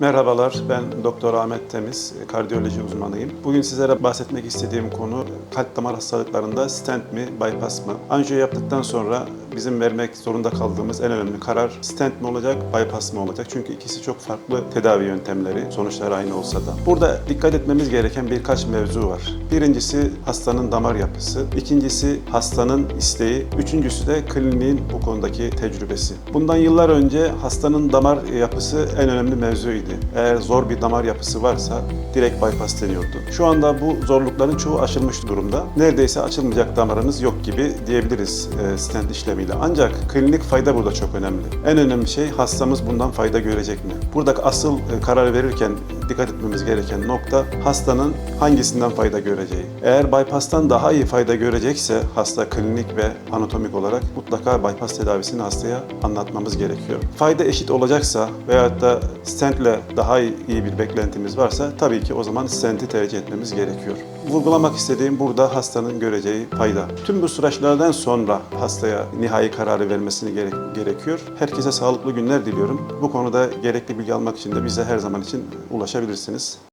Merhabalar, ben Doktor Ahmet Temiz, kardiyoloji uzmanıyım. Bugün sizlere bahsetmek istediğim konu kalp damar hastalıklarında stent mi, bypass mı? Anjiyo yaptıktan sonra bizim vermek zorunda kaldığımız en önemli karar stent mi olacak, bypass mı olacak? Çünkü ikisi çok farklı tedavi yöntemleri, sonuçlar aynı olsa da. Burada dikkat etmemiz gereken birkaç mevzu var. Birincisi hastanın damar yapısı, ikincisi hastanın isteği, üçüncüsü de kliniğin bu konudaki tecrübesi. Bundan yıllar önce hastanın damar yapısı en önemli mevzuydu. Eğer zor bir damar yapısı varsa direkt bypass deniyordu. Şu anda bu zorlukların çoğu aşılmış durumda. Neredeyse açılmayacak damarınız yok gibi diyebiliriz e, stent işlemiyle. Ancak klinik fayda burada çok önemli. En önemli şey hastamız bundan fayda görecek mi? Burada asıl e, karar verirken dikkat etmemiz gereken nokta hastanın hangisinden fayda göreceği. Eğer bypass'tan daha iyi fayda görecekse hasta klinik ve anatomik olarak mutlaka bypass tedavisini hastaya anlatmamız gerekiyor. Fayda eşit olacaksa veyahut da stentle daha iyi bir beklentimiz varsa tabii ki o zaman stenti tercih etmemiz gerekiyor. Vurgulamak istediğim burada hastanın göreceği fayda. Tüm bu süreçlerden sonra hastaya nihai kararı vermesini gerek- gerekiyor. Herkese sağlıklı günler diliyorum. Bu konuda gerekli bilgi almak için de bize her zaman için ulaşabilirsiniz.